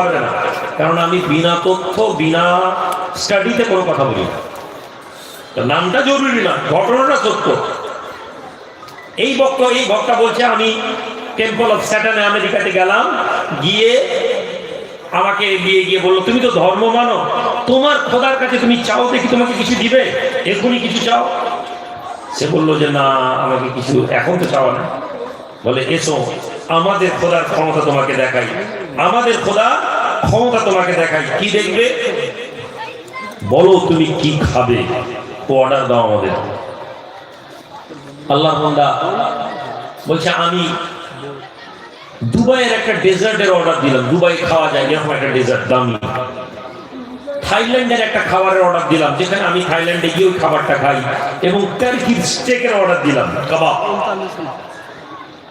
না। কারণ আমি বিনা তথ্য, বিনা স্টাডিতে কোনো কথা বলি নামটা জরুরি না, ঘটনাটা সত্য। এই এই বক্তা বলছে, আমি টেম্পল অফ স্যাটানে আমেরিকাতে গেলাম, গিয়ে আমাকে দিয়ে গিয়ে বলল, তুমি তো ধর্ম মানো, তোমার খোদার কাছে তুমি চাও দেখি তোমাকে কিছু দিবে? এখনই কিছু চাও? সে বলল যে, না, আমাকে কিছু এখন তো চাওয়া না। বলে, এসো, আমাদের খোদার ক্ষমতা তোমাকে দেখাই। আমাদের খোদা ক্ষমতা তোমাকে দেখাই কি দেখবে? বলো তুমি কি খাবে? অর্ডার দাও আমাদের। আল্লাহ বলছে, আমি দুবাইয়ের একটা ডেজার্টের অর্ডার দিলাম। দুবাই খাওয়া যায়, এরকম একটা ডেজার্ট, দামি। থাইল্যান্ডের একটা খাবারের অর্ডার দিলাম, যেখানে আমি থাইল্যান্ডে গিয়ে ওই খাবারটা খাই এবং টার্কির স্টেকের অর্ডার দিলাম, কাবাব।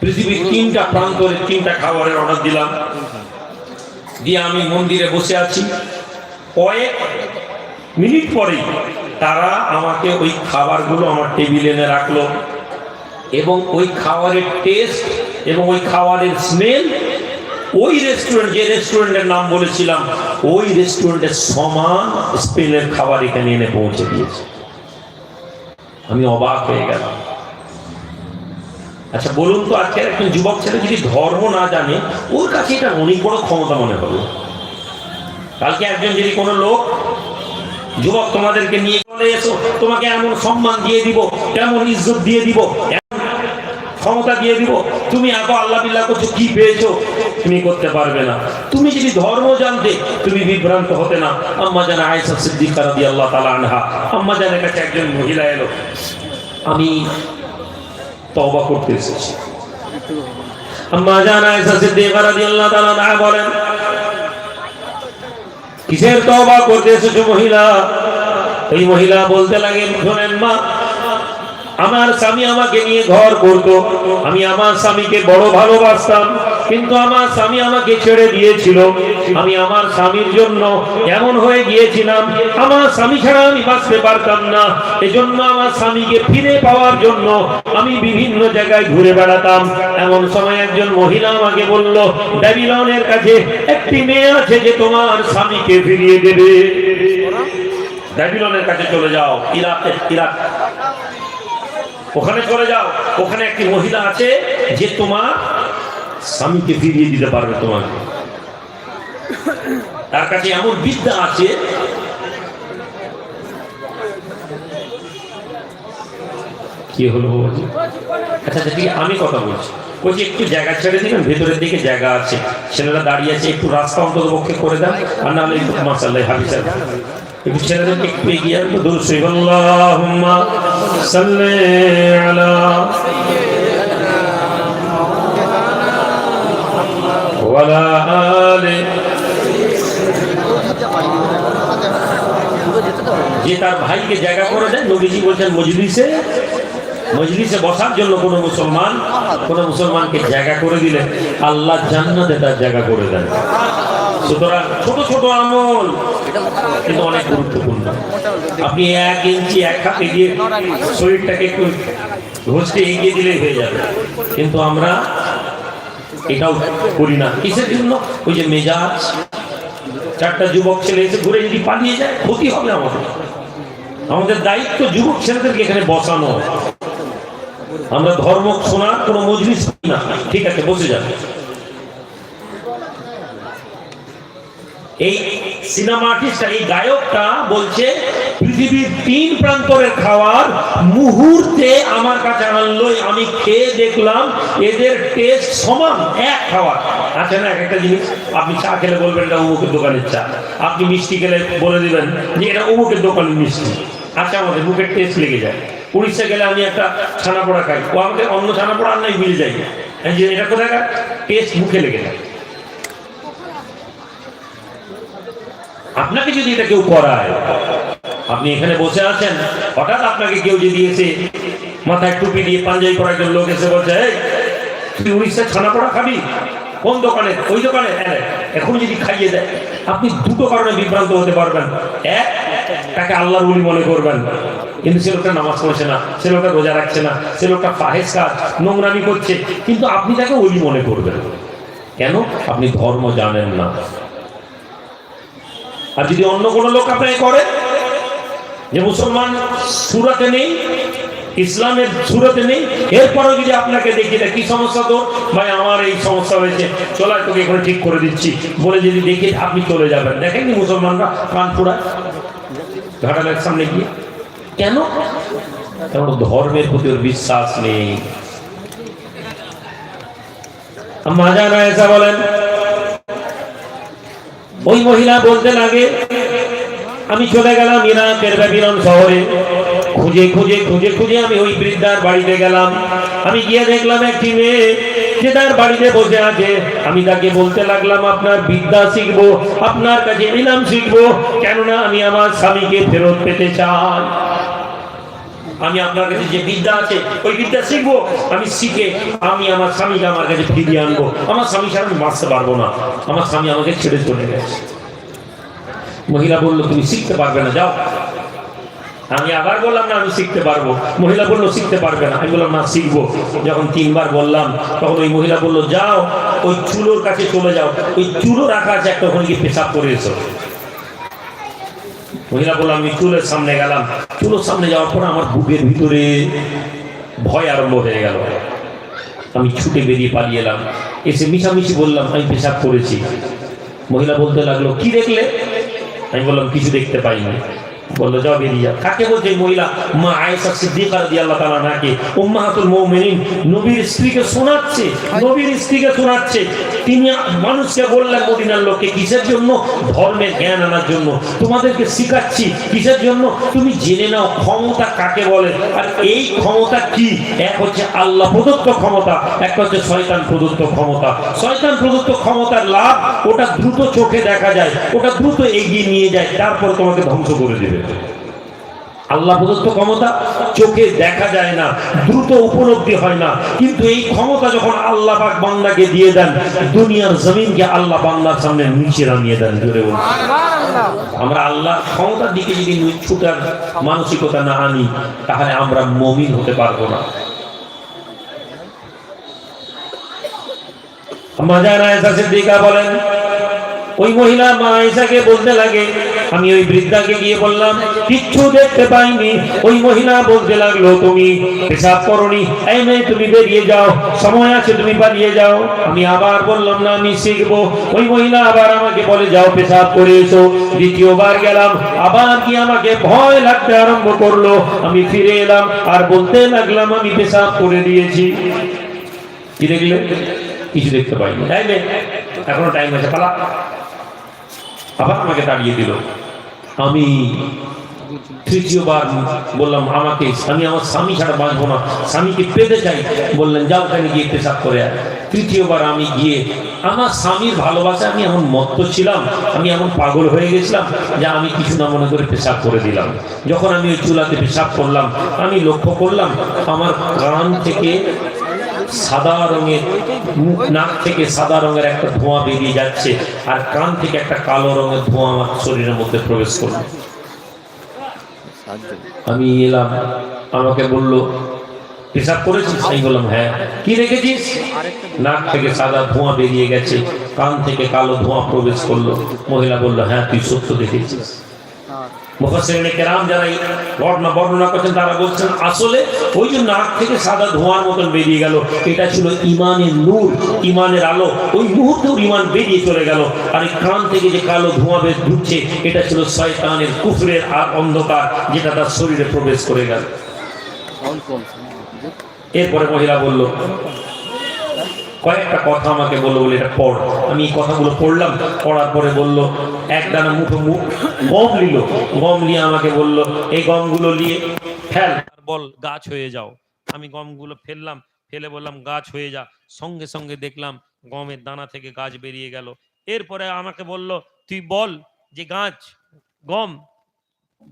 পৃথিবীর তিনটা প্রান্তরে তিনটা খাবারের অর্ডার দিলাম। দিয়ে আমি মন্দিরে বসে আছি। কয়েক মিনিট পরেই তারা আমাকে ওই খাবারগুলো আমার টেবিলে এনে রাখল এবং ওই খাবারের টেস্ট এবং ওই খাবারের স্মেল ওই রেস্টুরেন্ট যে রেস্টুরেন্টের নাম বলেছিলাম, ওই রেস্টুরেন্টের সমান স্পেনের খাবার এখানে এনে পৌঁছে দিয়েছে। আমি অবাক হয়ে গেলাম। আচ্ছা বলুন তো আজকের একজন যুবক ছেলে যদি ধর্ম না জানে, ওর কাছে এটা অনেক বড় ক্ষমতা মনে হলো কালকে একজন যদি কোনো লোক যুবক তোমাদেরকে নিয়ে চলে এসো, তোমাকে এমন সম্মান দিয়ে দিব কেমন ইজ্জত দিয়ে দিব, এমন ক্ষমতা দিয়ে দিব, তুমি এত আল্লাহ বিল্লাহ করছ, কি পেয়েছ? তুমি করতে পারবে না। তুমি যদি ধর্ম জানতে, তুমি বিভ্রান্ত হতে না। আম্মা জানা আয়েশা সিদ্দিকা রাদিয়াল্লাহু তাআলা আনহা। আম্মা জানের কাছে একজন মহিলা এলো। আমি তওবা করতে এসেছি আম্মা জানা আয়েশা সিদ্দিকা রাদিয়াল্লাহু তাআলা না বলেন, কিসের তওবা করতে এসেছ মহিলা? এই মহিলা বলতে লাগে শোনেন মা আমার স্বামী আমাকে নিয়ে ঘর করতো। আমি আমার স্বামীকে বড় ভালোবাসতাম, কিন্তু আমার স্বামী আমাকে ছেড়ে দিয়েছিল। আমি আমার স্বামীর জন্য এমন হয়ে গিয়েছিলাম, আমার স্বামী ছাড়া আমি বাঁচতে পারতাম না। এজন্য আমার স্বামীকে ফিরে পাওয়ার জন্য আমি বিভিন্ন জায়গায় ঘুরে বেড়াতাম। এমন সময় একজন মহিলা আমাকে বলল, ব্যাবিলনের কাছে একটি মেয়ে আছে যে তোমার স্বামীকে ফিরিয়ে দেবে। ব্যাবিলনের কাছে চলে যাও। ইরাকে, ইরাক। ওখানে চলে যাও। ওখানে একটি মহিলা আছে যে তোমার স্বামীকে ফিরিয়ে দিতে পারবে তোমাকে। তার কাছে এমন বিদ্যা আছে কি হলো আচ্ছা আচ্ছা ঠিক আমি কথা বলছি। বলছি, একটু জায়গা ছেড়ে দিবেন, ভেতরের দিকে জায়গা আছে। ছেলেরা দাঁড়িয়ে আছে, একটু রাস্তা অন্তত পক্ষে করে দেন, আর নাহলে একটু মাসাল্লাহ একটু ছেলেদের একটু এগিয়ে আসব দূর যে তার ভাইকে জায়গা করে দেন, নবীজি বলছেন, মজলিসে মজলিসে বসার জন্য কোন মুসলমান, কোন মুসলমানকে জায়গা করে দিলে আল্লাহ জান্নাতে তার জায়গা করে দেন। সুতরাং ছোট ছোট আমল কিন্তু অনেক গুরুত্বপূর্ণ। আপনি এক ইঞ্চি, এক হাতে দিয়ে শরীরটাকে একটু ঘষতে এগিয়ে দিলেই হয়ে যাবে। কিন্তু আমরা এটাও করি না। কিসের জন্য? ওই যে মেজাজ, চারটা যুবক ছেলে এসে ঘুরে যদি পালিয়ে যায়, ক্ষতি হবে আমাদের। আমাদের দায়িত্ব যুবক ছেলেদেরকে এখানে বসানো। আমরা ধর্ম শোনার কোনো মজলিস না। ঠিক আছে, বসে যাবে এই সিনেমা আর্টিস্টটা এই গায়কটা বলছে, পৃথিবীর তিন প্রান্তরের খাবার মুহূর্তে আমার কাছে আনলো আমি খেয়ে দেখলাম এদের টেস্ট সমান, এক খাবার আছে না এক একটা জিনিস, আপনি চা খেলে বলবেন এটা অমুকের দোকানের চা। আপনি মিষ্টি খেলে বলে দিবেন যে এটা অমুকের দোকানের মিষ্টি। আচ্ছা আমাদের মুখের টেস্ট লেগে যায়। উড়িষ্যা গেলে আমি একটা ছানা পোড়া খাই। ও আমাকে অন্য ছানা পোড়া আর নাই মিল যায়। যে এটা কোথায় টেস্ট মুখে লেগে যায়। আপনাকে যদি এটা কেউ করায়, আপনি এখানে বসে আছেন, হঠাৎ আপনাকে কেউ যদি এসে মাথায় টুপি দিয়ে পাঞ্জাবি পরা একজন লোক এসে বলছে তুই উড়িষ্যার ছানা পড়া খাবি? কোন দোকানে? ওই দোকানে? এখন যদি খাইয়ে দেয়, আপনি দুটো কারণে বিভ্রান্ত হতে পারবেন। এক, তাকে আল্লাহর উলি মনে করবেন। কিন্তু সে লোকটা নামাজ পড়ছে না, সে লোকটা রোজা রাখছে না, সে লোকটা ফাহেজ কাজ, নোংরামি করছে। কিন্তু আপনি তাকে ওলি মনে করবেন। কেন? আপনি ধর্ম জানেন না। আর যদি অন্য কোনো লোক আপনাকে করে যে মুসলমান সুরাতে নেই ইসলামের সুরতে নেই এরপরেও যদি আপনাকে দেখি দেয়, কি সমস্যা তো ভাই আমার এই সমস্যা হয়েছে। চলো তোকে এখানে ঠিক করে দিচ্ছি। বলে যদি দেখি আপনি চলে যাবেন। দেখেননি মুসলমানরা কান পুরায় ঘাটালের সামনে গিয়ে। কেন? কারণ ধর্মের প্রতি ওর বিশ্বাস নেই। মাজানা বলেন ওই মহিলা বলতে লাগে, আমি চলে গেলাম ইরাকের ব্যাবিলন শহরে। খুঁজে খুঁজে খুঁজে খুঁজে আমি ওই বৃদ্ধার বাড়িতে গেলাম। আমি গিয়ে দেখলাম একটি মেয়ে, যে তার বাড়িতে বসে আছে। আমি তাকে বলতে লাগলাম, আপনার বিদ্যা শিখব, আপনার কাছে ইলাম শিখব। কেননা আমি আমার স্বামীকে ফেরত পেতে চাই। আমি আপনার কাছে যে বিদ্যা আছে, ওই বিদ্যা শিখব। আমি শিখে আমি আমার স্বামীকে আমার কাছে ফিরিয়ে আনব। আমার স্বামী ছাড়া আমি বাঁচতে পারব না। আমার স্বামী আমাকে ছেড়ে চলে গেছে। মহিলা বলল, তুমি শিখতে পারবে না, যাও। আমি আবার বললাম, না, আমি শিখতে পারব। মহিলা বলল, শিখতে পারবে না। আমি বললাম, না, শিখব। যখন তিনবার বললাম, তখন ওই মহিলা বলল, যাও, ওই চুলোর কাছে চলে যাও। ওই চুলো রাখা আছে একটা, ওখানে গিয়ে পেশাব করে এসো। মহিলা বললাম আমি চুলের সামনে গেলাম। চুলোর সামনে যাওয়ার পর আমার বুকের ভিতরে ভয় আরম্ভ হয়ে গেল। আমি ছুটে বেরিয়ে পালিয়ে এলাম। এসে মিশামিশি বললাম, আমি পেশাব করেছি। মহিলা বলতে লাগল, কি দেখলে? আমি বললাম, কিছু দেখতে পাইনি। বলল, যাও বেরিয়ে কাকে বলছে মহিলা? মা আয়েশা সিদ্দিকা রাদিয়াল্লাহু তাআলা নাকি উম্মাহাতুল মুমিনিন, নবীর স্ত্রীকে শোনাচ্ছে, নবীর স্ত্রীকে শোনাচ্ছে। তিনি মানুষকে বললেন, মদিনার লোককে কিসের জন্য? ধর্মের জ্ঞান আনার জন্য। তোমাদেরকে শিখাচ্ছি কিসের জন্য? তুমি জেনে নাও ক্ষমতা কাকে বলে। আর এই ক্ষমতা কি? এক হচ্ছে আল্লাহ প্রদত্ত ক্ষমতা, এক হচ্ছে শয়তান প্রদত্ত ক্ষমতা। শয়তান প্রদত্ত ক্ষমতার লাভ ওটা দ্রুত চোখে দেখা যায়, ওটা দ্রুত এগিয়ে নিয়ে যায়, তারপর তোমাকে ধ্বংস করে দেবে। আল্লাহ প্রদত্ত ক্ষমতা চোখে দেখা যায় না দ্রুত উপলব্ধি হয় না। কিন্তু এই ক্ষমতা যখন আল্লাহ পাক বান্দাকে দিয়ে দেন দুনিয়ার জমিনকে আল্লাহ বান্দার সামনে নিচে নামিয়ে দেন জোরে বলুন। আমরা আল্লাহ ক্ষমতার দিকে যদি ছুটার মানসিকতা না আনি তাহলে আমরা মমিন হতে পারব না। মাজার আয়েশা সিদ্দিকা বলেন ওই মহিলা মা আয়েশাকে বলতে লাগে, আমি ওই বৃদ্ধাকে গিয়ে বললাম, কিচ্ছু দেখতে পাইনি। ওই মহিলা বলতে লাগল, তুমি পেশাব করনি, এই মেয়ে তুমি বেরিয়ে যাও, সময় আছে তুমি পালিয়ে যাও। আমি আবার বললাম, না, আমি শিখব। ওই মহিলা আবার আমাকে বলে, যাও পেশাব করে এসো। দ্বিতীয়বার গেলাম, আবার কি আমাকে ভয় লাগতে আরম্ভ করল। আমি ফিরে এলাম, আর বলতে লাগলাম, আমি পেশাব করে দিয়েছি। কি দেখলে? কিছু দেখতে পাইনি। তাই? এখনও টাইম আছে, পালা। আবার আমাকে তাড়িয়ে দিল। আমি তৃতীয়বার বললাম, আমাকে আমি আমার স্বামী ছাড়া বাঁচবো না, স্বামীকে পেতে চাই। বললেন, যাও ওখানে গিয়ে পেশাব করে। তৃতীয়বার আমি গিয়ে, আমার স্বামীর ভালোবাসা, আমি এমন মত্ত ছিলাম, আমি এমন পাগল হয়ে গেছিলাম, যে আমি কিছু না মনে করে পেশাব করে দিলাম। যখন আমি ওই চুলাতে পেশাব করলাম, আমি লক্ষ্য করলাম, আমার কান থেকে সাদা রঙের মুখ নাক থেকে সাদা রঙের একটা ধোঁয়া বেরিয়ে যাচ্ছে আর কান থেকে একটা কালো রঙের ধোঁয়া আমার শরীরের মধ্যে প্রবেশ করল। আমি এলাম, আমাকে বলল, পেশাব করেছিস? আমি বললাম হ্যাঁ। কি রেখেছিস? নাক থেকে সাদা ধোঁয়া বেরিয়ে গেছে, কান থেকে কালো ধোঁয়া প্রবেশ করল। মহিলা বলল হ্যাঁ তুই সত্য দেখেছিস। মুফাসসিরিনে যারা ঘটনা বর্ণনা করছেন তারা বলছেন আসলে ওই যে নাক থেকে সাদা ধোঁয়ার মতন বেরিয়ে গেল। এটা ছিল ইমানের নূর ইমানের আলো। ওই ইমান বেরিয়ে চলে গেল। আর এই কান থেকে যে কালো ধোঁয়া ঢুকছে এটা ছিল শয়তানের কুফরের আর অন্ধকার যেটা তার শরীরে প্রবেশ করে গেল। এরপরে মহিলা বলল কয়েকটা কথা আমাকে বলল বলে, এটা পড়। আমি এই কথাগুলো পড়লাম, পড়ার পরে বলল, এক দানা মুখ গম নিল। গম নিয়ে আমাকে বলল, এই গমগুলো নিয়ে ফেল বল গাছ হয়ে যাও। আমি গমগুলো ফেললাম, ফেলে বললাম, গাছ হয়ে যা। সঙ্গে সঙ্গে দেখলাম গমের দানা থেকে গাছ বেরিয়ে গেল। এরপরে আমাকে বলল, তুই বল যে গাছ, গম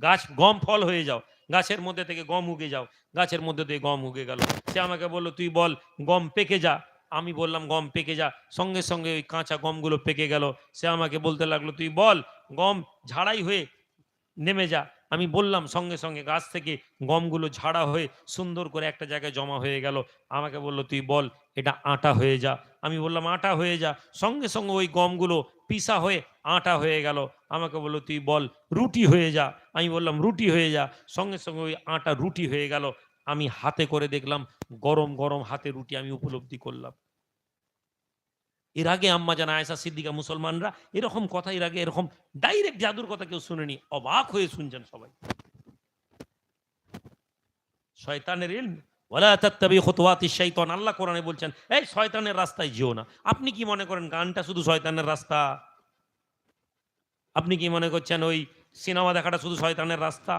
গাছ, গম ফল হয়ে যাও। গাছের মধ্যে থেকে গম উগে যাও। গাছের মধ্যে থেকে গম উগে গেল। সে আমাকে বলল, তুই বল, গম পেকে যা। আমি বললাম, গম পেকে যা। সঙ্গে সঙ্গে ওই কাঁচা গমগুলো পেকে গেল। সে আমাকে বলতে লাগল, তুই বল, গম ঝাড়াই হয়ে নেমে যা। আমি বললাম, সঙ্গে সঙ্গে গাছ থেকে গমগুলো ঝাড়া হয়ে সুন্দর করে একটা জায়গায় জমা হয়ে গেল। আমাকে বলল, তুই বল, এটা আটা হয়ে যা। আমি বললাম, আটা হয়ে যা। সঙ্গে সঙ্গে ওই গমগুলো পিসা হয়ে আটা হয়ে গেল। আমাকে বলল, তুই বল, রুটি হয়ে যা। আমি বললাম, রুটি হয়ে যা। সঙ্গে সঙ্গে ওই আটা রুটি হয়ে গেল। আমি হাতে করে দেখলাম, গরম গরম হাতে রুটি আমি উপলব্ধি করলাম। এর আগে আম্মা জানা আয়সা সিদ্দিকা মুসলমানরা এরকম কথা, এর আগে এরকম ডাইরেক্ট জাদুর কথা কেউ শুনেনি। অবাক হয়ে শুনছেন সবাই। শয়তানের ইলম। ওয়ালা আল্লাহ কোরআনে বলছেন, এই শয়তানের রাস্তায় যেও না। আপনি কি মনে করেন গানটা শুধু শয়তানের রাস্তা? আপনি কি মনে করছেন ওই সিনেমা দেখাটা শুধু শয়তানের রাস্তা?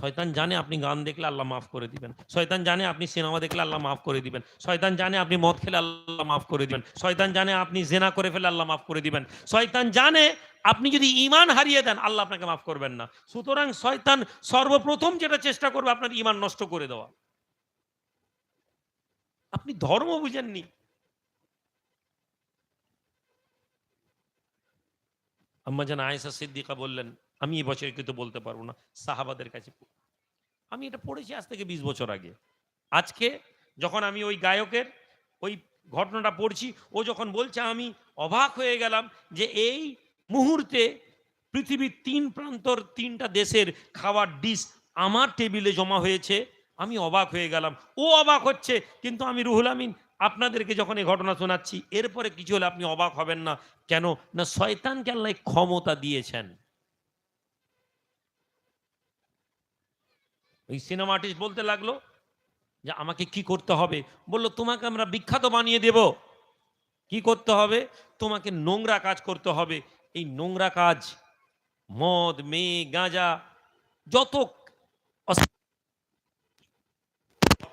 শয়তান জানে আপনি গান দেখলে আল্লাহ মাফ করে দিবেন। শয়তান জানে আপনি সিনেমা দেখলে আল্লাহ মাফ করে দিবেন। শয়তান জানে আপনি মদ খেলে আল্লাহ মাফ করে দিবেন। শয়তান জানে আপনি জেনা করে ফেলে আল্লাহ মাফ করে দিবেন। শয়তান জানে আপনি যদি ইমান হারিয়ে দেন, আল্লাহ আপনাকে মাফ করবেন না। সুতরাং শয়তান সর্বপ্রথম যেটা চেষ্টা করবে, আপনার ইমান নষ্ট করে দেওয়া। আপনি ধর্ম বুঝেননি। আম্মা জান আয়েশা সিদ্দিকা বললেন আমি এই বছর কিন্তু বলতে পারব না, সাহাবাদের কাছে আমি এটা পড়েছি আজ থেকে বিশ বছর আগে। আজকে যখন আমি ওই গায়কের ওই ঘটনাটা পড়ছি, ও যখন বলছে, আমি অবাক হয়ে গেলাম যে এই মুহূর্তে পৃথিবীর তিন প্রান্তর তিনটা দেশের খাওয়ার ডিশ আমার টেবিলে জমা হয়েছে, আমি অবাক হয়ে গেলাম। ও অবাক হচ্ছে, কিন্তু আমি রুহুল আমিন আপনাদেরকে যখন এই ঘটনা শোনাচ্ছি, এরপরে কিছু হলে আপনি অবাক হবেন না। কেন? না, শয়তানকে আল্লাহ ক্ষমতা দিয়েছেন। ওই সিনেমা আর্টিস্ট বলতে লাগল যে, আমাকে কি করতে হবে? বলল, তোমাকে আমরা বিখ্যাত বানিয়ে দেব। কি করতে হবে? তোমাকে নোংরা কাজ করতে হবে। এই নোংরা কাজ, মদ, মেয়ে, গাঁজা, যত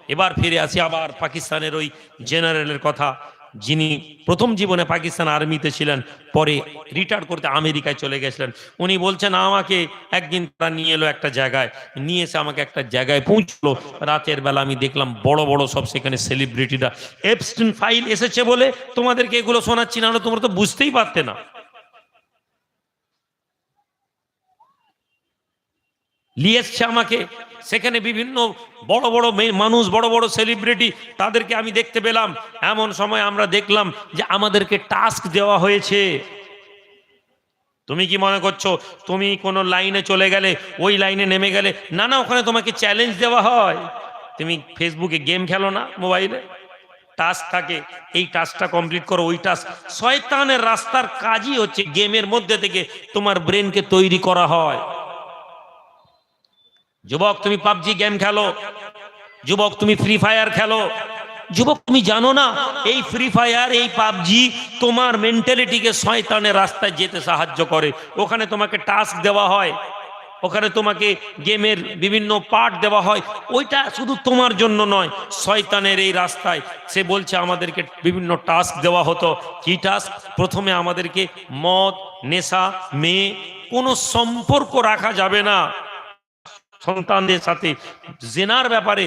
এবার ফিরে আসি আবার পাকিস্তানের ওই জেনারেলের কথা। যিনি প্রথম জীবনে পাকিস্তান আর্মিতে ছিলেন, পরে রিটায়ার করতে আমেরিকায় চলে গেছিলেন। উনি বলছেন, আমাকে একদিন তারা নিয়ে এলো একটা জায়গায়। নিয়ে এসে আমাকে একটা জায়গায় পৌঁছলো। রাতের বেলা আমি দেখলাম, বড় বড় সব সেখানে সেলিব্রিটিরা এপস্টিন ফাইল এসেছে বলে তোমাদেরকে এগুলো শোনাচ্ছি না তোমরা তো বুঝতেই পারতে না। নিয়ে আমাকে সেখানে বিভিন্ন বড় বড় মানুষ, বড় বড় সেলিব্রিটি তাদেরকে আমি দেখতে পেলাম। এমন সময় আমরা দেখলাম যে আমাদেরকে টাস্ক দেওয়া হয়েছে। তুমি কি মনে করছ? তুমি কোনো লাইনে চলে গেলে, ওই লাইনে নেমে গেলে, না না, ওখানে তোমাকে চ্যালেঞ্জ দেওয়া হয়। তুমি ফেসবুকে গেম খেলো না মোবাইলে টাস্ক থাকে, এই টাস্কটা কমপ্লিট করো, ওই টাস্ক শয়তানের রাস্তার কাজই হচ্ছে গেমের মধ্যে থেকে তোমার ব্রেনকে তৈরি করা হয়। যুবক, তুমি পাবজি গেম খেলো। যুবক, তুমি ফ্রি ফায়ার খেলো। যুবক, তুমি জানো না, এই ফ্রি ফায়ার, এই পাবজি তোমার মেন্টালিটিকে শয়তানের রাস্তায় যেতে সাহায্য করে। ওখানে তোমাকে টাস্ক দেওয়া হয়। ওখানে তোমাকে গেমের বিভিন্ন পার্ট দেওয়া হয়। ওইটা শুধু তোমার জন্য নয়, শয়তানের এই রাস্তায়। সে বলছে, আমাদেরকে বিভিন্ন টাস্ক দেওয়া হতো। কি টাস্ক প্রথমে আমাদেরকে মদ, নেশা, মেয়ে কোনো সম্পর্ক রাখা যাবে না। সন্তানদের সাথে জেনার ব্যাপারে